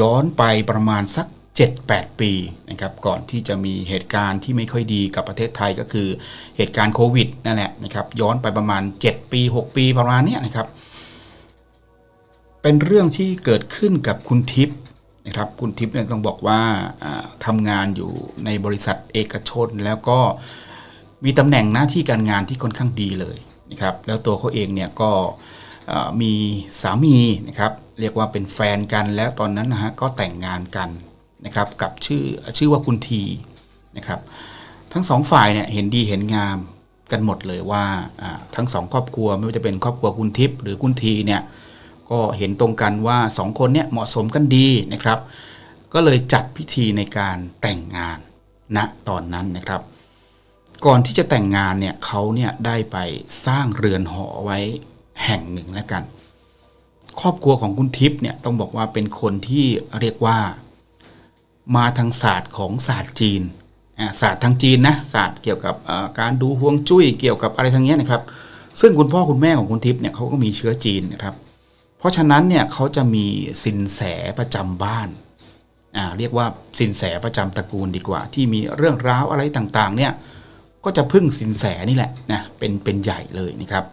ย้อนไปประมาณสัก 7-8 ปีนะครับก่อนที่จะมีเหตุการณ์ที่ไม่ค่อยดีกับประเทศไทยก็คือเหตุการณ์โควิดนั่นแหละนะครับย้อนไปประมาณ 7 ปี 6 ปีประมาณนี้นะครับ เป็นเรื่องที่เกิดขึ้นกับคุณทิพย์นะครับคุณทิพย์เนี่ยต้องบอกว่าทำงานอยู่ในบริษัทเอกชน แล้วก็มีตำแหน่งหน้าที่การงานที่ค่อนข้างดีเลยนะครับแล้วตัวเขาเองเนี่ยก็มีสามีนะครับ เรียกว่าเป็นแฟนกันแล้วตอนนั้นนะฮะก็แต่งงานกันนะครับกับชื่อชื่อว่าคุณทีนะครับ ทั้งสองฝ่ายเนี่ยเห็นดีเห็นงามกันหมดเลยว่าทั้งสองครอบครัวไม่ว่าจะเป็นครอบครัวคุณทิพย์หรือคุณทีเนี่ยก็เห็นตรงกันว่าสองคนเนี่ยเหมาะสมกันดีนะครับ ก็เลยจัดพิธีในการแต่งงานณตอนนั้นนะครับ ก่อนที่จะแต่งงานเนี่ยเขาเนี่ยได้ไปสร้างเรือนหอไว้แห่งหนึ่งแล้วกัน ครอบครัวของคุณทิพย์เนี่ยต้องบอกว่าเป็นคนที่เรียกว่ามาทางศาสตร์ของศาสตร์จีนศาสตร์ทางจีนนะศาสตร์เกี่ยวกับการดูฮวงจุ้ยเกี่ยวกับอะไรทางเนี้ยนะครับ ซึ่งคุณพ่อคุณแม่ของคุณทิพย์เนี่ยเขาก็มีเชื้อจีนนะครับ เพราะฉะนั้นเนี่ยเขาจะมีสินแสประจำบ้านาเรียกว่าสินแสประจำตระกูลดีกว่า ที่มีเรื่องราวอะไรต่างๆเนี่ยก็จะพึ่งสินแสนี่แหละนะเป็นเป็นใหญ่เลยนะครับ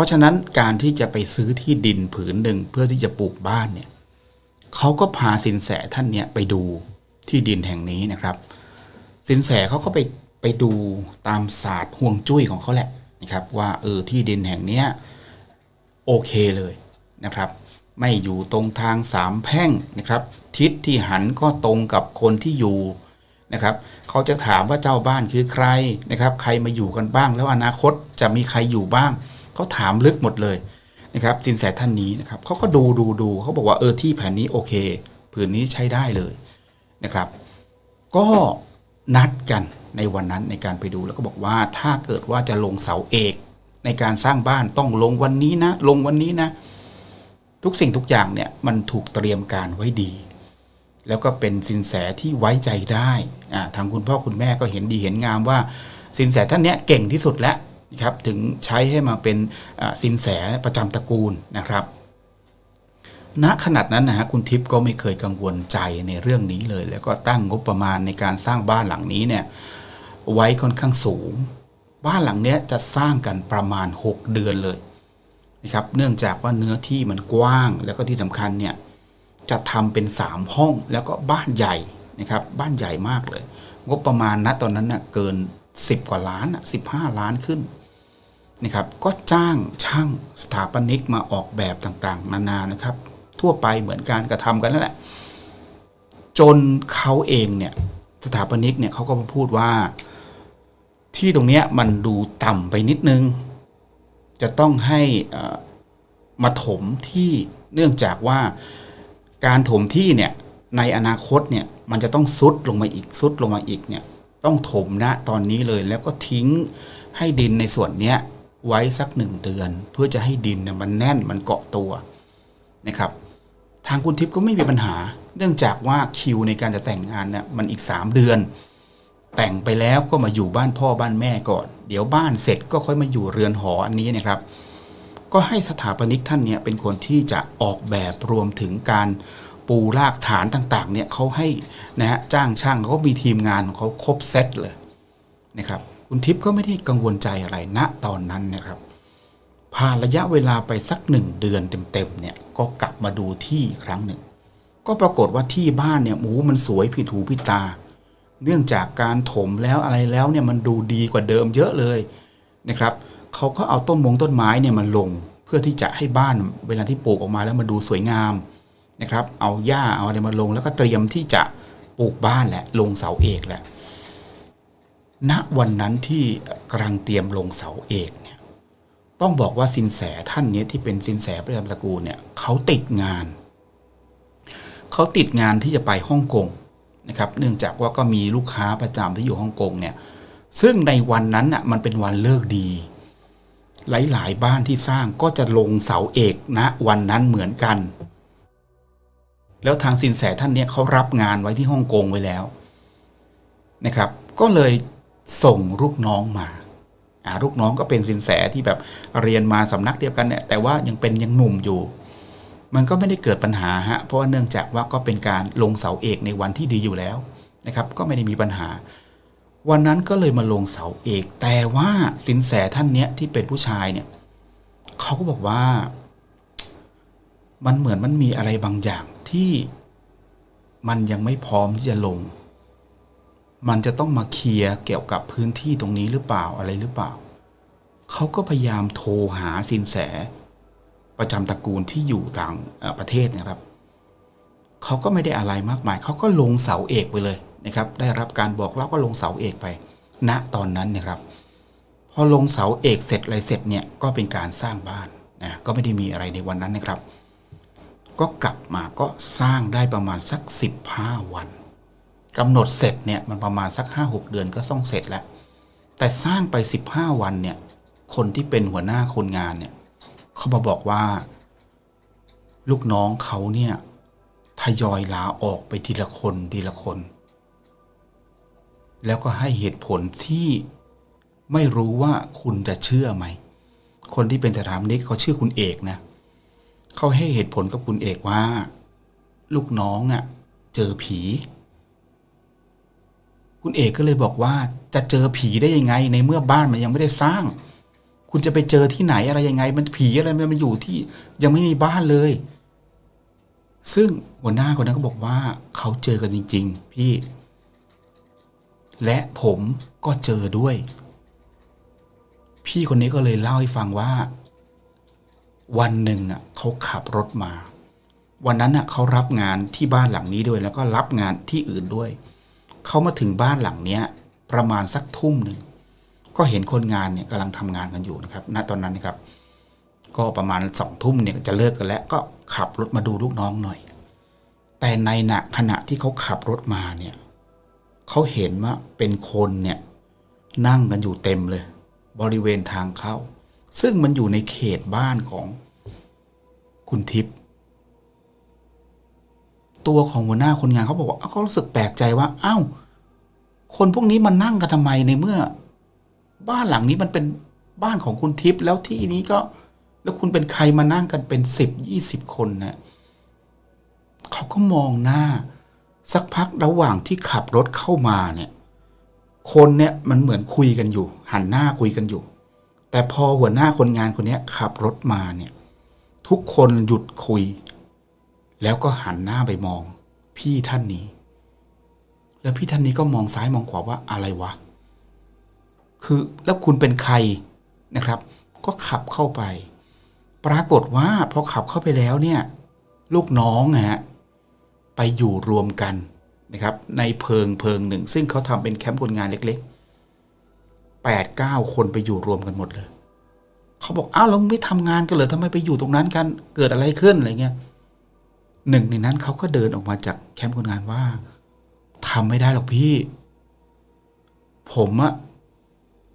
ราะฉะนั้นการที่จะไปซื้อที่ดินผืนหนึ่งเพื่อที่จะปลูกบ้านเนี่ยเขาก็พาสินแสท่านเนี่ยไปดูที่ดินแห่งนี้นะครับ สินแสเขาก็ไปไปดูตามศาสตร์ห่วงจุ้ยของเขาแหละนะครับ ว่าเออที่ดินแห่งเนี้ยโอเคเลยนะครับ ไม่อยู่ตรงทางสามแพร่งนะครับ ทิศที่หันก็ตรงกับคนที่อยู่นะครับเขาจะถามว่าเจ้าบ้านคือใครนะครับ ใครมาอยู่กันบ้าง แล้วอนาคตจะมีใครอยู่บ้าง เขาถามลึกหมดเลยนะครับสินแสท่านนี้นะครับเขาก็ดูดูดูเขาบอกว่าเออที่แผนนี้โอเค ผืนนี้ใช้ได้เลยนะครับ ก็นัดกันในวันนั้นในการไปดูแล้วก็บอกว่าถ้าเกิดว่าจะลงเสาเอกในการสร้างบ้านต้องลงวันนี้นะ ลงวันนี้นะ ทุกสิ่งทุกอย่างเนี่ยมันถูกเตรียมการไว้ดี แล้วก็เป็นสินแสที่ไว้ใจได้อ่าทางคุณพ่อคุณแม่ก็เห็นดีเห็นงามว่า สินแสท่านเนี้ยเก่งที่สุดแล้วนะ ครับถึงใช้ให้มาเป็นสินแสประจำตระกูลนะครับณขนาดนั้นนะฮะคุณทิพย์ก็ไม่เคยกังวลใจในเรื่องนี้เลย แล้วก็ตั้งงบประมาณในการสร้างบ้านหลังนี้เนี่ยไว้ค่อนข้างสูง บ้านหลังเนี้ยจะสร้างกันประมาณ 6 เดือนเลยนะครับเนื่องจากว่าเนื้อที่มันกว้างแล้วก็ที่สำคัญเนี่ยจะทำเป็น 3 ห้องแล้วก็บ้านใหญ่นะครับบ้านใหญ่มากเลย งบประมาณณตอนนั้นน่ะเกิน 10 กว่าล้านอะ15ล้านขึ้น นะครับก็จ้างช่างสถาปนิกมาออกแบบต่างๆ นานานะครับ ทั่วไปเหมือนการกระทำกันนั่นแหละ จนเขาเองเนี่ยสถาปนิกเนี่ยเขาก็มาพูดว่า ที่ตรงเนี้ยมันดูต่ำไปนิดนึง จะต้องให้มาถมที่เนื่องจากว่าการถมที่เนี่ยในอนาคตเนี่ยมันจะต้องซุดลงมาอีกซุดลงมาอีกเนี่ยต้องถมนะตอนนี้เลยแล้วก็ทิ้งให้ดินในส่วนเนี้ย ไว้สักหนึ่งเดือน เพื่อจะให้ดินเนี่ยมันแน่นมันเกาะตัวนะครับ ทางคุณทิพย์ก็ไม่มีปัญหา เนื่องจากว่าคิวในการจะแต่งงานเนี่ยมันอีก 3 เดือน แต่งไปแล้วก็มาอยู่บ้านพ่อบ้านแม่ก่อน เดี๋ยวบ้านเสร็จก็ค่อยมาอยู่เรือนหออันนี้นะครับ ก็ให้สถาปนิกท่านเนี่ยเป็นคนที่จะออกแบบรวมถึงการปูรากฐานต่างๆเนี่ยเขาให้นะฮะจ้างช่างเขามีทีมงานของเขาครบเซตเลยนะครับ คุณทิพย์ก็ไม่ได้กังวลใจอะไรณตอนนั้นนะครับผ่านระยะเวลาไปสักหนึ่งเดือนเต็มๆเนี่ยก็กลับมาดูที่ครั้งหนึ่ง ก็ปรากฏว่าที่บ้านเนี่ยหมูมันสวยผิดหูผิดตา เนื่องจากการถมแล้วอะไรแล้วเนี่ยมันดูดีกว่าเดิมเยอะเลยนะครับเขาก็เอาต้นมงต้นไม้เนี่ยมาลง เพื่อที่จะให้บ้านเวลาที่ปลูกออกมาแล้วมันดูสวยงามนะครับ เอาหญ้าเอาอะไรมาลง แล้วก็เตรียมที่จะปลูกบ้านแหละลงเสาเอกแหละ ณวันนั้นที่กำลังเตรียมลงเสาเอกเนี่ยต้องบอกว่าสินแสท่านนี้ที่เป็นสินแสประจำตระกูลเนี่ยเขาติดงาน เขาติดงานที่จะไปฮ่องกงนะครับเนื่องจากว่าก็มีลูกค้าประจำที่อยู่ฮ่องกงเนี่ยซึ่งในวันนั้นน่ะมันเป็นวันเลิกดี หลายๆ บ้านที่สร้างก็จะลงเสาเอกณวันนั้นเหมือนกัน แล้วทางสินแสท่านเนี้ยเขารับงานไว้ที่ฮ่องกงไว้แล้วนะครับ ก็เลย ส่งลูกน้องมาอ่าลูกน้องก็เป็นสินแสที่แบบเรียนมาสำนักเดียวกันเนี่ยแต่ว่ายังเป็นยังหนุ่มอยู่ มันก็ไม่ได้เกิดปัญหาฮะเพราะว่าเนื่องจากว่าก็เป็นการลงเสาเอกในวันที่ดีอยู่แล้วนะครับ ก็ไม่ได้มีปัญหา วันนั้นก็เลยมาลงเสาเอก แต่ว่าสินแสท่านเนี้ยที่เป็นผู้ชายเนี่ยเขาก็บอกว่า มันเหมือนมันมีอะไรบางอย่างที่มันยังไม่พร้อมที่จะลง มันจะต้องมาเคลียร์เกี่ยวกับพื้นที่ตรงนี้หรือเปล่าอะไรหรือเปล่า เขาก็พยายามโทรหาสินแส ประจำตระกูลที่อยู่ต่างประเทศนะครับ เขาก็ไม่ได้อะไรมากมาย เขาก็ลงเสาเอกไปเลยนะครับ ได้รับการบอกเล่าก็ลงเสาเอกไป ณตอนนั้นนะครับ พอลงเสาเอกเสร็จอะไรเสร็จเนี่ยก็เป็นการสร้างบ้านนะก็ไม่ได้มีอะไรในวันนั้นนะครับ ก็กลับมาก็สร้างได้ประมาณสัก 15 วัน กำหนดเสร็จเนี่ยมันประมาณสัก 5-6 เดือนก็ต้องเสร็จแล้ว แต่สร้างไป 15 วันเนี่ยคนที่เป็นหัวหน้าคนงานเนี่ยเขามาบอกว่า ลูกน้องเขาเนี่ยทยอยลาออกไปทีละคนทีละคน แล้วก็ให้เหตุผลที่ไม่รู้ว่าคุณจะเชื่อไหม คนที่เป็นสถาปนิกเขาชื่อคุณเอกนะเขาให้เหตุผลกับคุณเอกว่า ลูกน้องอะ่ะ เจอผี คุณเอกก็เลยบอกว่าจะเจอผีได้ยังไง ในเมื่อบ้านมันยังไม่ได้สร้าง คุณจะไปเจอที่ไหนอะไรยังไง มันผีอะไรมันมาอยู่ที่ยังไม่มีบ้านเลย ซึ่งหัวหน้าคนนั้นก็บอกว่าเขาเจอกันจริง ๆ พี่ และผมก็เจอด้วย พี่คนนี้ก็เลยเล่าให้ฟังว่า วันหนึ่งอะเขาขับรถมา วันนั้นอะเขารับงานที่บ้านหลังนี้ด้วย แล้วก็รับงานที่อื่นด้วยเเขามาถึงบ้านหลังเนี้ยประมาณสักทุ่มหนึ่งก็เห็นคนงานเนี่ยกำลังทำงานกันอยู่นะครับ ณตอนนั้นนะครับ ก็ประมาณสองทุ่มเนี่ยจะเลิกกันแล้ว ก็ขับรถมาดูลูกน้องหน่อย แต่ในณขณะที่เขาขับรถมาเนี่ยเขาเห็นว่าเป็นคนเนี่ยนั่งกันอยู่เต็มเลย บริเวณทางเข้า ซึ่งมันอยู่ในเขตบ้านของคุณทิพย์ ตัวของหัวหน้าคนงานเขาบอกว่าเขารู้สึกแปลกใจว่าอ้าวคนพวกนี้มันนั่งกันทำไมในเมื่อ บ้านหลังนี้มันเป็นบ้านของคุณทิพย์แล้วที่นี้ก็ แล้วคุณเป็นใครมานั่งกันเป็นสิบยี่สิบคนนะเขาก็มองหน้า สักพักระหว่างที่ขับรถเข้ามาเนี่ย คนเนี่ยมันเหมือนคุยกันอยู่ หันหน้าคุยกันอยู่ แต่พอหัวหน้าคนงานคนนี้ขับรถมาเนี่ย ทุกคนหยุดคุย แล้วก็หันหน้าไปมอง พี่ท่านนี้ แล้วพี่ท่านนี้ก็มองซ้ายมองขวาว่าอะไรวะ คือแล้วคุณเป็นใครนะครับ ก็ขับเข้าไป ปรากฏว่าพอขับเข้าไปแล้วเนี่ย ลูกน้องนะฮะไปอยู่รวมกันนะครับ ในเพิงเพิงหนึ่ง ซึ่งเขาทำเป็นแคมป์คนงานเล็กๆแปดเก้าคนไปอยู่รวมกันหมดเลยเขาบอกอ้าวเราไม่ทำงานกันเหรอทำไมไปอยู่ตรงนั้นกันเกิดอะไรขึ้นอะไรเงี้ย หนึ่งในนั้นเขาก็เดินออกมาจากแคมป์คนงานว่าทำไม่ได้หรอกพี่ ผมอะ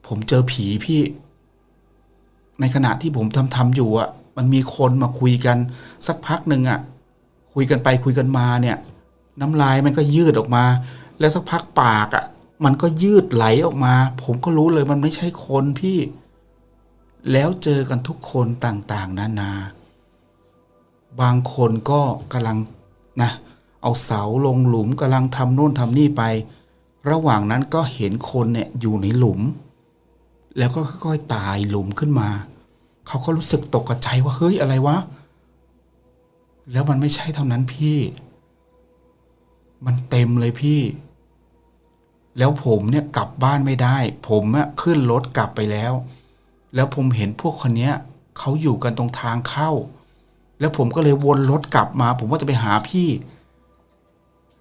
ผมเจอผีพี่ ในขณะที่ผมทำทำอยู่อะมันมีคนมาคุยกันสักพักหนึ่งอะคุยกันไปคุยกันมาเนี่ย น้ำลายมันก็ยืดออกมา แล้วสักพักปากอะมันก็ยืดไหลออกมา ผมก็รู้เลยมันไม่ใช่คนพี่ แล้วเจอกันทุกคนต่างๆ นานา บางคนก็กำลังนะเอาเสาลงหลุมกำลังทำโน่นทำนี่ไป ระหว่างนั้นก็เห็นคนเนี่ยอยู่ในหลุม แล้วก็ค่อยๆตายหลุมขึ้นมา เขาก็รู้สึกตกใจว่าเฮ้ยอะไรวะ แล้วมันไม่ใช่เท่านั้นพี่ มันเต็มเลยพี่ แล้วผมเนี่ยกลับบ้านไม่ได้ ผมอะขึ้นรถกลับไปแล้ว แล้วผมเห็นพวกคนเนี้ยเขาอยู่กันตรงทางเข้า แล้วผมก็เลยวนรถกลับมา ผมว่าจะไปหาพี่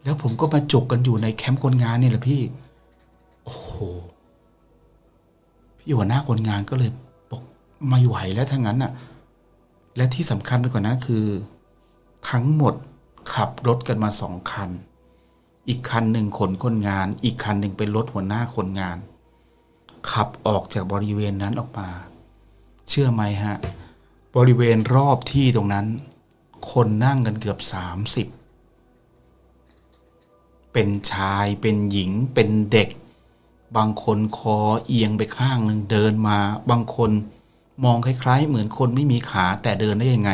แล้วผมก็มาจกกันอยู่ในแคมป์คนงานนี่แหละพี่ โอ้โห พี่หัวหน้าคนงานก็เลยบอกไม่ไหวแล้วทั้งนั้นน่ะ และที่สำคัญไปกว่านั้นคือ ทั้งหมดขับรถกันมาสองคัน อีกคันหนึ่งขนคนงาน อีกคันหนึ่งเป็นรถหัวหน้าคนงาน ขับออกจากบริเวณนั้นออกมา เชื่อไหมฮะ บริเวณรอบที่ตรงนั้น คนนั่งกันเกือบสามสิบเป็นชายเป็นหญิงเป็นเด็ก บางคนคอเอียงไปข้างหนึ่งเดินมา บางคนมองคล้าย ๆ เหมือนคนไม่มีขาแต่เดินได้ยังไง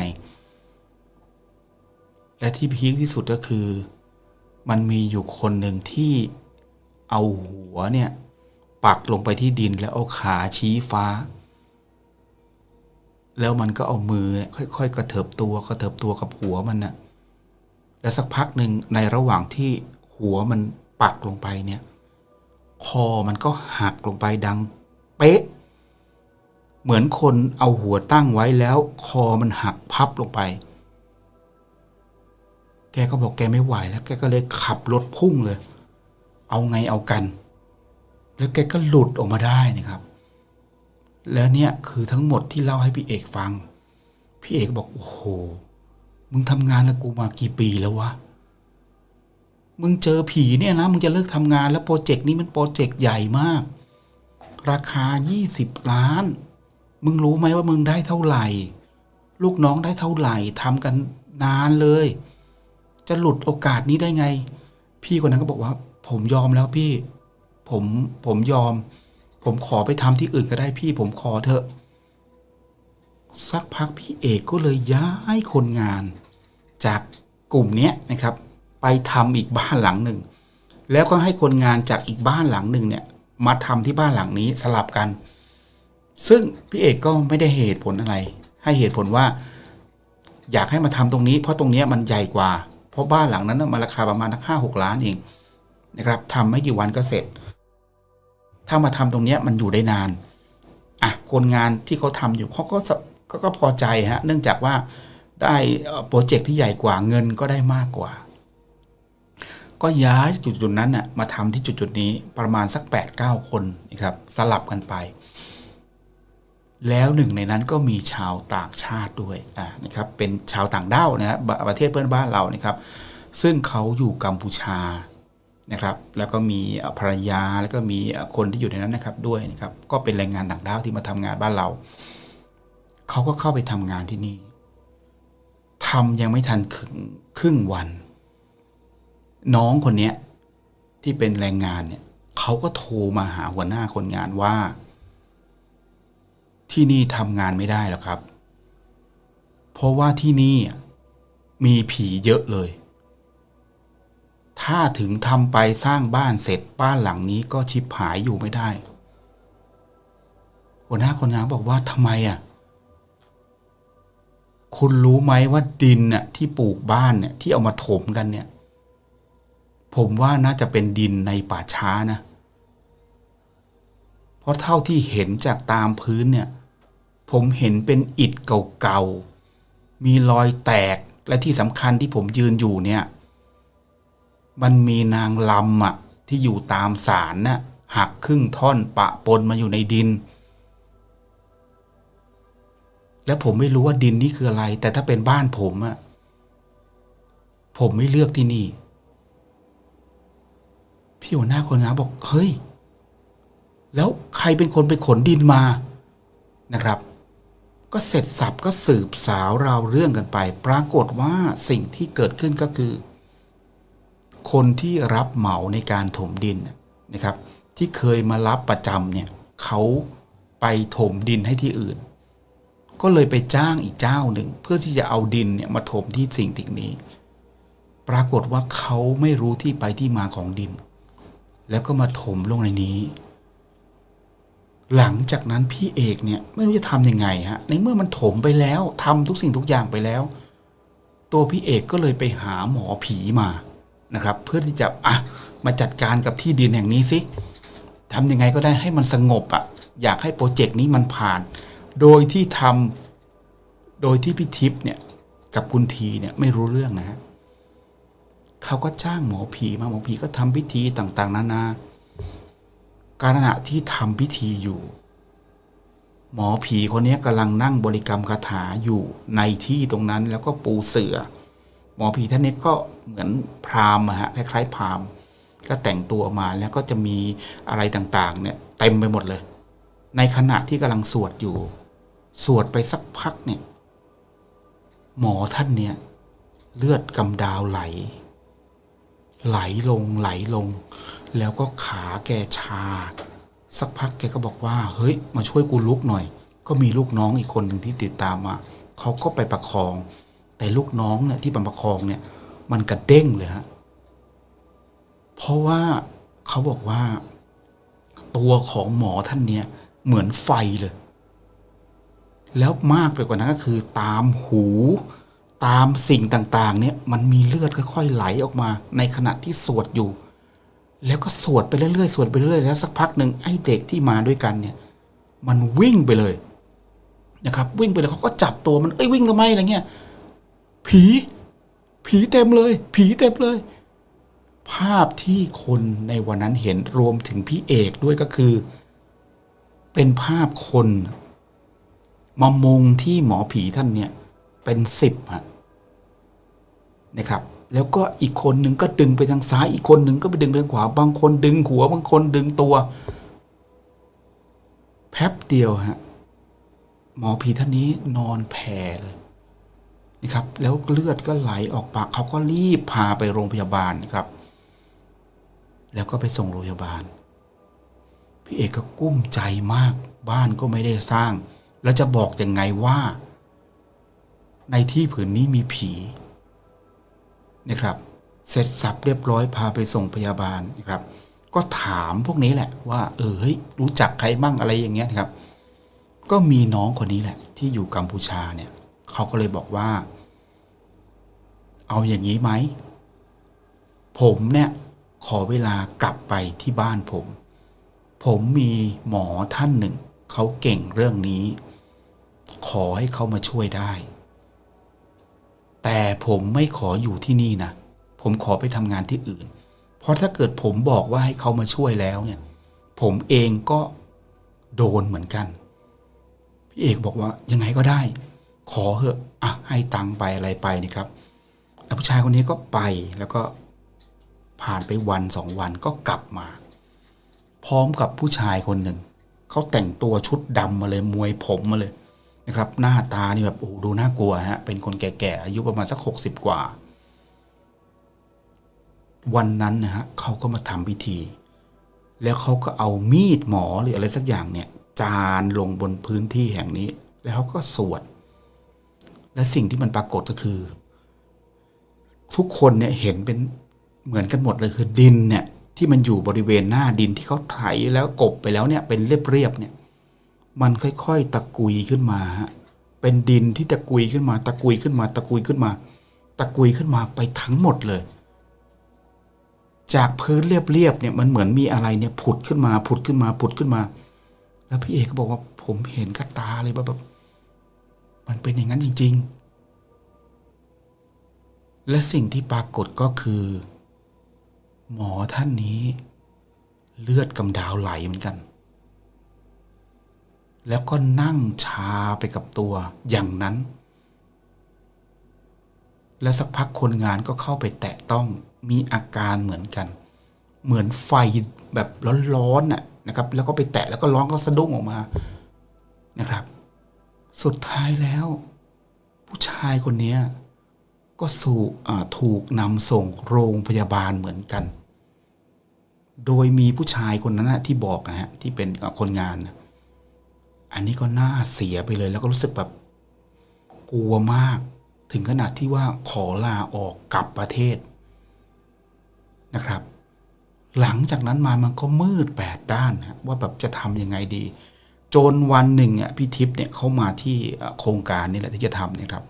และที่พีคที่สุดก็คือ มันมีอยู่คนหนึ่งที่เอาหัวเนี่ย ปักลงไปที่ดินแล้วเอาขาชี้ฟ้า แล้วมันก็เอามือค่อยๆ กระเถิบตัวกระเถิบตัวกับหัวมันน่ะแล้วสักพักหนึ่งในระหว่างที่หัวมันปักลงไปเนี่ย คอมันก็หักลงไปดัง เป๊ะ เหมือนคนเอาหัวตั้งไว้แล้ว คอมันหักพับลงไป แกก็บอกแกไม่ไหวแล้วแกก็เลยขับรถพุ่งเลย เอาไงเอากัน แล้วแกก็หลุดออกมาได้นะครับ แล้วเนี่ยคือทั้งหมดที่เล่าให้พี่เอกฟัง พี่เอกบอกโอ้โห มึงทำงานกับกูมากี่ปีแล้ววะ มึงเจอผีเนี่ยนะ มึงจะเลิกทำงานแล้วโปรเจกต์นี้มันโปรเจกต์ใหญ่มาก ราคา 20 ล้าน มึงรู้ไหมว่ามึงได้เท่าไหร่ ลูกน้องได้เท่าไหร่ทำกันนานเลย จะหลุดโอกาสนี้ได้ไง พี่คนนั้นก็บอกว่า ผมยอมแล้วพี่ ผมผมยอม ผมขอไปทำที่อื่นก็ได้พี่ ผมขอเถอะ สักพักพี่เอกก็เลยย้ายคนงาน จากกลุ่มนี้นะครับ ไปทำอีกบ้านหลังหนึ่ง แล้วก็ให้คนงานจากอีกบ้านหลังหนึ่งเนี่ย มาทำที่บ้านหลังนี้สลับกัน ซึ่งพี่เอกก็ไม่ได้เหตุผลอะไร ให้เหตุผลว่า อยากให้มาทำตรงนี้ เพราะตรงนี้มันใหญ่กว่า เพราะบ้านหลังนั้นนะมันราคาประมาณห้าหกล้านเองนะครับทำไม่กี่วันก็เสร็จ ถ้ามาทำตรงนี้มันอยู่ได้นานอะคนงานที่เขาทำอยู่เขาก็ก็ก็พอใจฮะ เนื่องจากว่าได้โปรเจกต์ที่ใหญ่กว่าเงินก็ได้มากกว่า ก็ย้ายจุดจุดนั้นน่ะมาทำที่จุดจุดนี้ประมาณสัก8ปดเก้าคนนะครับ สลับกันไป แล้วหนึ่งในนั้นก็มีชาวต่างชาติด้วยอ่านะครับ เป็นชาวต่างด้าวนะฮะบประเทศเพื่อนบ้านเรานะครับ ซึ่งเขาอยู่กัมพูชา นะครับ แล้วก็มีภรรยาแล้วก็มีคนที่อยู่ในนั้นนะครับด้วยนะครับก็เป็นแรงงานต่างด้าวที่มาทำงานบ้านเราเขาก็เข้าไปทำงานที่นี่ทำยังไม่ทันครึ่งครึ่งวัน น้องคนเนี้ยที่เป็นแรงงานเนี่ยเขาก็โทรมาหาหัวหน้าคนงานว่า ที่นี่ทำงานไม่ได้แล้วครับ เพราะว่าที่นี่มีผีเยอะเลย ถ้าถึงทำไปสร้างบ้านเสร็จบ้านหลังนี้ก็ชิบหายอยู่ไม่ได้หัวหน้าคนงานบอกว่าทำไมอะ คุณรู้ไหมว่าดินน่ะที่ปลูกบ้านเนี่ยที่เอามาถมกันเนี่ย ผมว่าน่าจะเป็นดินในป่าช้านะ เพราะเท่าที่เห็นจากตามพื้นเนี่ย ผมเห็นเป็นอิฐเก่าๆ มีรอยแตกและที่สำคัญที่ผมยืนอยู่เนี่ย มันมีนางลำอะที่อยู่ตามสารน่ะหักครึ่งท่อนปะปนมาอยู่ในดิน แล้วผมไม่รู้ว่าดินนี่คืออะไร แต่ถ้าเป็นบ้านผมอะผมไม่เลือกที่นี่ พี่หัวหน้าคนงานบอกเฮ้ย แล้วใครเป็นคนไปขนดินมานะครับ ก็เสร็จสับก็สืบสาวราวเรื่องกันไป ปรากฏว่าสิ่งที่เกิดขึ้นก็คือ คนที่รับเหมาในการถมดินนะครับ ที่เคยมารับประจำเนี่ยเขาไปถมดินให้ที่อื่น ก็เลยไปจ้างอีกเจ้าหนึ่ง เพื่อที่จะเอาดินเนี่ยมาถมที่สิ่งสิ่งนี้ ปรากฏว่าเขาไม่รู้ที่ไปที่มาของดิน แล้วก็มาถมลงในนี้ หลังจากนั้นพี่เอกเนี่ยไม่รู้จะทำยังไงฮะในเมื่อมันถมไปแล้วทำทุกสิ่งทุกอย่างไปแล้ว ตัวพี่เอกก็เลยไปหาหมอผีมา นะครับ เพื่อที่จะอะมาจัดการกับที่ดินแห่งนี้สิทำยังไงก็ได้ให้มันสงบอะอยากให้โปรเจกต์นี้มันผ่าน โดยที่ทำโดยที่พี่ทิพย์เนี่ยกับคุณทีเนี่ยไม่รู้เรื่องนะฮะเขาก็จ้างหมอผีมาหมอผีก็ทำพิธีต่างๆ นานาการขณะที่ทำพิธีอยู่ หมอผีคนนี้กำลังนั่งบริกรรมคาถาอยู่ในที่ตรงนั้นแล้วก็ปูเสือห มอผีท่านนี้ก็เหมือนพราหมณ์อะฮะคล้ายๆพราหมณ์ก็แต่งตัวมาแล้วก็จะมีอะไรต่างๆ เนี่ยเต็มไปหมดเลย ในขณะที่กำลังสวดอยู่ สวดไปสักพักเนี่ย หมอท่านเนี่ย เลือดกำดาวไหล ไหลลงไหลลง แล้วก็ขาแกชา สักพักแกก็บอกว่า เฮ้ย มาช่วยกูลุกหน่อย ก็มีลูกน้องอีกคนหนึ่งที่ติดตามมาเขาก็ไปประคอง แต่ลูกน้องเนี่ยที่ประคองเนี่ย มันกระเด้งเลยฮะเพราะว่าเขาบอกว่า ตัวของหมอท่านเนี่ย เหมือนไฟเลย แล้วมากไปกว่านั้นก็คือ ตามหูตามสิ่งต่างๆ เนี่ย มันมีเลือดค่อยๆไหลออกมา ในขณะที่สวดอยู่ แล้วก็สวดไปเรื่อยๆสวดไปเรื่อยแล้วสักพักหนึ่งไอ้เด็กที่มาด้วยกันเนี่ย มันวิ่งไปเลยนะครับ วิ่งไปเลยเขาก็จับตัวมันเอ้ยวิ่งทำไมอะไรเงี้ย ผี ผีเต็มเลย ผีเต็มเลย ภาพที่คนในวันนั้นเห็นรวมถึงพี่เอกด้วยก็คือ เป็นภาพคนมามุงที่หมอผีท่านเนี่ยเป็นสิบฮะนะครับ แล้วก็อีกคนหนึ่งก็ดึงไปทางซ้ายอีกคนหนึ่งก็ไปดึงไปทางขวา บางคนดึงหัวบางคนดึงตัวแป๊บเดียวฮะหมอผีท่านนี้นอนแผ่เลย นะครับ แล้วเลือดก็ไหลออกปากเขาก็รีบพาไปโรงพยาบาลนะครับ แล้วก็ไปส่งโรงพยาบาล พี่เอกก็กุ้มใจมาก บ้านก็ไม่ได้สร้าง แล้วจะบอกยังไงว่า ในที่ผืนนี้มีผีนะครับ เสร็จสับเรียบร้อยพาไปส่งพยาบาลนะครับ ก็ถามพวกนี้แหละ ว่าเออเฮ้ยรู้จักใครบ้างอะไรอย่างเงี้ยครับ ก็มีน้องคนนี้แหละ ที่อยู่กัมพูชาเนี่ย เขาก็เลยบอกว่า เอาอย่างนี้ไหม ผมเนี่ยขอเวลากลับไปที่บ้านผม ผมมีหมอท่านหนึ่ง เขาเก่งเรื่องนี้ ขอให้เขามาช่วยได้ แต่ผมไม่ขออยู่ที่นี่นะ ผมขอไปทำงานที่อื่น เพราะถ้าเกิดผมบอกว่าให้เขามาช่วยแล้วเนี่ย ผมเองก็โดนเหมือนกัน พี่เอกบอกว่ายังไงก็ได้ ขอเหอะอะให้ตังไปอะไรไปนะครับแล้วผู้ชายคนนี้ก็ไปแล้วก็ผ่านไปวันสองวันก็กลับมา พร้อมกับผู้ชายคนหนึ่งเขาแต่งตัวชุดดำมาเลยมวยผมมาเลยนะครับ หน้าตานี่แบบโอ้ดูน่ากลัวฮะเป็นคนแก่ๆอายุประมาณสักหกสิบกว่า วันนั้นนะฮะเขาก็มาทำพิธี แล้วเขาก็เอามีดหมอหรืออะไรสักอย่างเนี่ย จานลงบนพื้นที่แห่งนี้ แล้วเขาก็สวด และสิ่งที่มันปรากฏก็คือ ทุกคนเนี่ยเห็นเป็นเหมือนกันหมดเลยคือดินเนี่ย ที่มันอยู่บริเวณหน้าดินที่เขาไถแล้วกบไปแล้วเนี่ย เป็นเรียบๆเนี่ย มันค่อยๆตะกุยขึ้นมาฮะเป็นดินที่ตะกุยขึ้นมา ตะกุยขึ้นมา ตะกุยขึ้นมา ตะกุยขึ้นมาไปทั้งหมดเลย จากพื้นเรียบๆเนี่ยมันเหมือนมีอะไรเนี่ยผุดขึ้นมา ผุดขึ้นมาผุดขึ้นมา แล้วพี่เอกก็บอกว่าผมเห็นกับตาเลยว่าแบบ มันเป็นอย่างนั้นจริง ๆ และสิ่งที่ปรากฏก็คือ หมอท่านนี้ เลือดกำดาวไหลเหมือนกัน แล้วก็นั่งชาไปกับตัวอย่างนั้น แล้วสักพักคนงานก็เข้าไปแตะต้องมีอาการเหมือนกัน เหมือนไฟแบบร้อนๆน่ะนะครับ แล้วก็ไปแตะแล้วก็ร้องก็สะดุ้งออกมานะครับ สุดท้ายแล้ว ผู้ชายคนนี้ก็สู่อถูกนำส่งโรงพยาบาลเหมือนกัน โดยมีผู้ชายคนนั้นที่บอกนะฮะที่เป็นคนงาน อันนี้ก็น่าเสียไปเลย แล้วก็รู้สึกแบบกลัวมาก ถึงขนาดที่ว่าขอลาออกกลับประเทศนะครับ หลังจากนั้นมามันก็มืดแปดด้านนะว่าแบบจะทำยังไงดี จนวันหนึ่งอะพี่ทิพย์เนี่ยเขามาที่โครงการนี่แหละที่จะทำเนี่ยครับ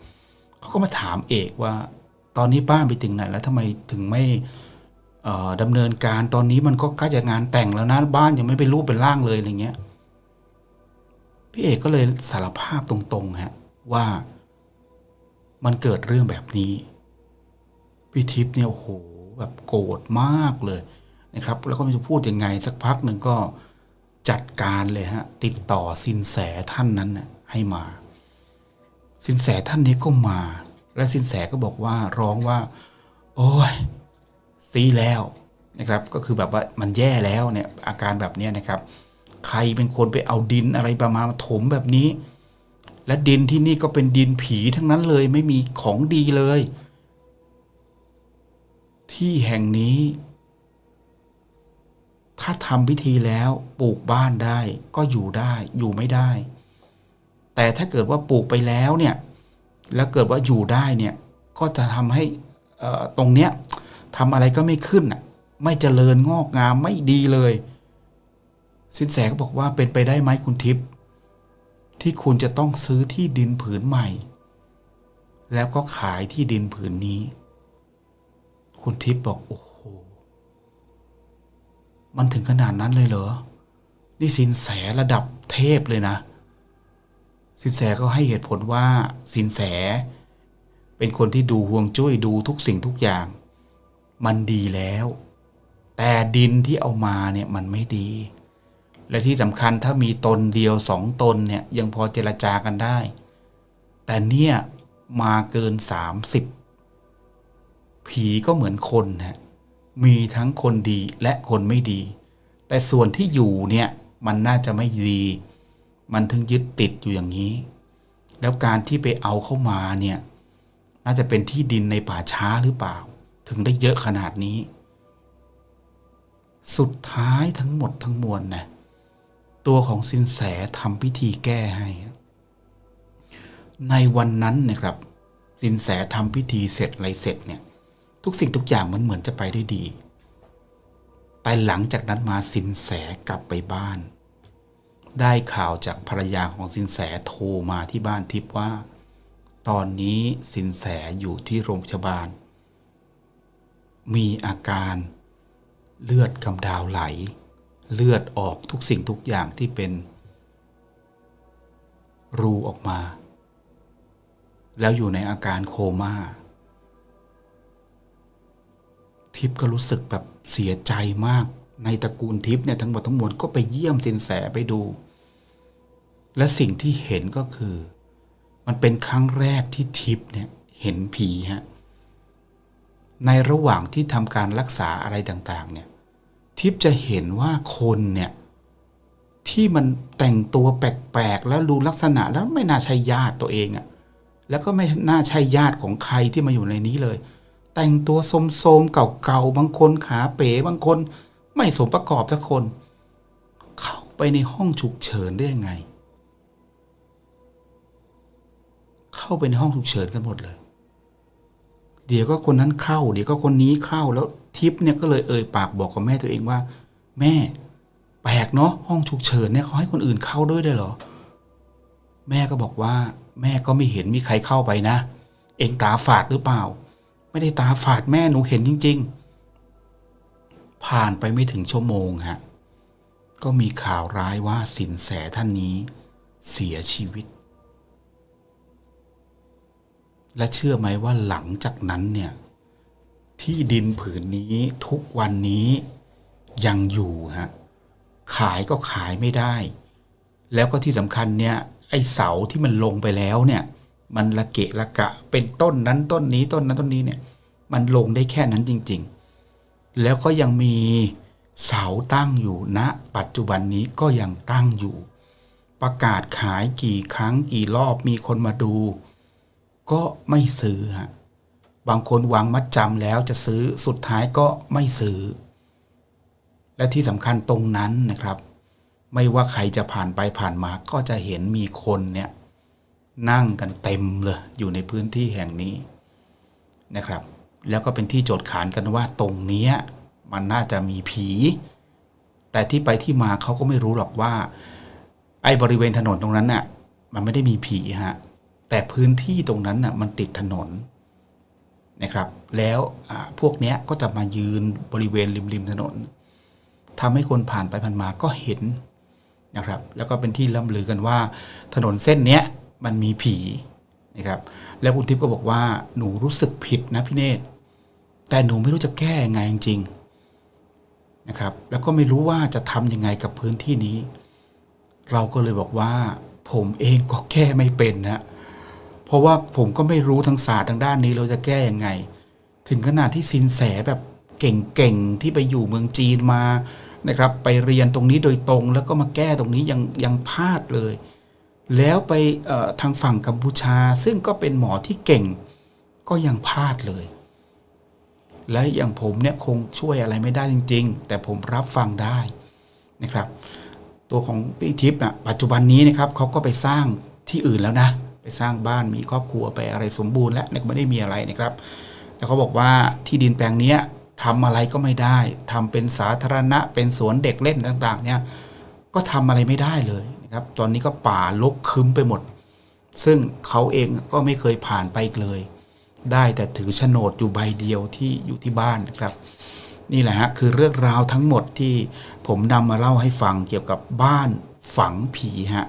เขาก็มาถามเอกว่า ตอนนี้บ้านไปถึงไหน แล้วทำไมถึงไม่เอ่อดำเนินการตอนนี้มันก็ใกล้จะงานแต่งแล้วนะบ้านยังไม่เป็นรูปเป็นร่างเลยอะไรเงี้ยพี่เอกก็เลยสารภาพตรงๆฮะว่ามันเกิดเรื่องแบบนี้พี่ทิพย์เนี่ยโอ้โหแบบโกรธมากเลยนะครับ แล้วก็ไม่รู้พูดยังไง สักพักหนึ่งก็ จัดการเลยฮะ ติดต่อสินแสท่านนั้นน่ะให้มา สินแสท่านนี้ก็มา และสินแสก็บอกว่าร้องว่า โอ้ยซีแล้วนะครับ ก็คือแบบว่ามันแย่แล้วเนี่ยอาการแบบนี้นะครับ ใครเป็นคนไปเอาดินอะไรประมาณมาถมแบบนี้ และดินที่นี่ก็เป็นดินผีทั้งนั้นเลยไม่มีของดีเลย ที่แห่งนี้ ถ้าทำพิธีแล้วปลูกบ้านได้ก็อยู่ได้อยู่ไม่ได้ แต่ถ้าเกิดว่าปลูกไปแล้วเนี่ยแล้วเกิดว่าอยู่ได้เนี่ยก็จะทำให้ตรงเนี้ยทำอะไรก็ไม่ขึ้นอะไม่เจริญงอกงามไม่ดีเลย สินแสก็บอกว่าเป็นไปได้ไหมคุณทิพย์ที่คุณจะต้องซื้อที่ดินผืนใหม่ แล้วก็ขายที่ดินผืนนี้ คุณทิพย์บอกโอ้โห มันถึงขนาดนั้นเลยเหรอ นี่สินแสระดับเทพเลยนะ สินแสก็ให้เหตุผลว่าสินแส เป็นคนที่ดูห่วงจุ้ยดูทุกสิ่งทุกอย่าง มันดีแล้ว แต่ดินที่เอามาเนี่ยมันไม่ดี และที่สำคัญถ้ามีตนเดียวสองตนเนี่ยยังพอเจรจากันได้ แต่เนี่ยมาเกินสามสิบผีก็เหมือนคนนะ มีทั้งคนดีและคนไม่ดี แต่ส่วนที่อยู่เนี่ยมันน่าจะไม่ดี มันถึงยึดติดอยู่อย่างนี้ แล้วการที่ไปเอาเข้ามาเนี่ยน่าจะเป็นที่ดินในป่าช้าหรือเปล่า ถึงได้เยอะขนาดนี้ สุดท้ายทั้งหมดทั้งมวลนะตัวของสินแสทำพิธีแก้ให้ ในวันนั้นนะครับ สินแสทำพิธีเสร็จอะไรเสร็จเนี่ย ทุกสิ่งทุกอย่างมันเหมือนจะไปได้ดีแต่หลังจากนั้นมาสินแสกลับไปบ้าน ได้ข่าวจากภรรยาของสินแสโทรมาที่บ้านทิพย์ว่า ตอนนี้สินแสอยู่ที่โรงพยาบาล มีอาการเลือดกำดาวไหล เลือดออกทุกสิ่งทุกอย่างที่เป็น รูออกมา แล้วอยู่ในอาการโคมา่า ทิพย์ก็รู้สึกแบบเสียใจมาก ในตระกูลทิพย์เนี่ยทั้งหมดทั้งมวลก็ไปเยี่ยมสินแสไปดู และสิ่งที่เห็นก็คือ มันเป็นครั้งแรกที่ทิพย์เนี่ยเห็นผีฮะในระหว่างที่ทำการรักษาอะไรต่าง ๆ เนี่ย ทิพย์จะเห็นว่าคนเนี่ยที่มันแต่งตัวแปลกๆ แล้วดูลักษณะแล้วไม่น่าใช่ญาติตัวเองอะแล้วก็ไม่น่าใช่ญาติของใครที่มาอยู่ในนี้เลย แต่งตัวโสมๆเก่าๆบางคนขาเป๋บางคน ไม่สมประกอบสักคน เข้าไปในห้องฉุกเฉินได้ยังไง เข้าไปในห้องฉุกเฉินกันหมดเลย เดี๋ยวก็คนนั้นเข้า เดี๋ยวก็คนนี้เข้าแล้วทิพย์เนี่ยก็เลยเอ่ยปากบอกกับแม่ตัวเองว่า แม่ แปลกเนาะห้องฉุกเฉินเนี่ยเขาให้คนอื่นเข้าด้วยได้เหรอ แม่ก็บอกว่า แม่ก็ไม่เห็นมีใครเข้าไปนะ เองตาฝาดหรือเปล่า ไม่ได้ตาฝาดแม่หนูเห็นจริง ๆ ผ่านไปไม่ถึงชั่วโมงฮะก็มีข่าวร้ายว่าสินแสท่านนี้ เสียชีวิต และเชื่อไหมว่าหลังจากนั้นเนี่ย ที่ดินผืนนี้ทุกวันนี้ยังอยู่ฮะขายก็ขายไม่ได้ แล้วก็ที่สำคัญเนี่ย ไอ้เสาที่มันลงไปแล้วเนี่ย มันละเกะละกะ เป็นต้นนั้นต้นนี้ต้นนั้นต้นนี้เนี่ย มันลงได้แค่นั้นจริง ๆ แล้วก็ยังมีเสาตั้งอยู่ณนะปัจจุบันนี้ก็ยังตั้งอยู่ ประกาศขายกี่ครั้งกี่รอบมีคนมาดู ก็ไม่ซื้อฮะบางคนวางมัดจำแล้วจะซื้อสุดท้ายก็ไม่ซื้อ และที่สำคัญตรงนั้นนะครับ ไม่ว่าใครจะผ่านไปผ่านมาก็จะเห็นมีคนเนี่ย นั่งกันเต็มเลยอยู่ในพื้นที่แห่งนี้นะครับ แล้วก็เป็นที่โจทย์ขานกันว่าตรงนี้มันน่าจะมีผี แต่ที่ไปที่มาเขาก็ไม่รู้หรอกว่า ไอ้บริเวณถนนตรงนั้นน่ะ มันไม่ได้มีผีฮะแต่พื้นที่ตรงนั้นน่ะมันติดถนนนะครับ แล้วพวกเนี้ยก็จะมายืนบริเวณริมริมถนนทำให้คนผ่านไปผ่านมาก็เห็นนะครับ แล้วก็เป็นที่ล่ำลือกันว่า ถนนเส้นเนี้ย มันมีผีนะครับแล้วคุณทิพย์ก็บอกว่าหนูรู้สึกผิดนะพี่เนตรแต่หนูไม่รู้จะแก้ยังไงจริงๆนะครับแล้วก็ไม่รู้ว่าจะทำยังไงกับพื้นที่นี้ เราก็เลยบอกว่าผมเองก็แก้ไม่เป็นนะเพราะว่าผมก็ไม่รู้ทางศาสตร์ทางด้านนี้เราจะแก้ยังไง ถึงขนาดที่สินแสแบบเก่งๆที่ไปอยู่เมืองจีนมานะครับ ไปเรียนตรงนี้โดยตรงแล้วก็มาแก้ตรงนี้ยังยังพลาดเลย แล้วไปทางฝั่งกัมพูชา ซึ่งก็เป็นหมอที่เก่งก็ยังพลาดเลย และอย่างผมเนี่ยคงช่วยอะไรไม่ได้จริง ๆ แต่ผมรับฟังได้นะครับ ตัวของพี่ทิพย์อะปัจจุบันนี้นะครับเขาก็ไปสร้างที่อื่นแล้วนะ ไปสร้างบ้านมีครอบครัวไปอะไรสมบูรณ์แล้วไม่ได้มีอะไรนะครับ แต่เขาบอกว่าที่ดินแปลงเนี้ยทำอะไรก็ไม่ได้ทำเป็นสาธารณะเป็นสวนเด็กเล่นต่าง ๆ เนี่ยก็ทำอะไรไม่ได้เลย นะครับ ตอนนี้ก็ป่าลกคึ้มไปหมด ซึ่งเขาเองก็ไม่เคยผ่านไปอีกเลย ได้แต่ถือโฉนดอยู่ใบเดียวที่อยู่ที่บ้านนะครับ นี่แหละฮะคือเรื่องราวทั้งหมดที่ผมนำมาเล่าให้ฟังเกี่ยวกับบ้านฝังผีฮะ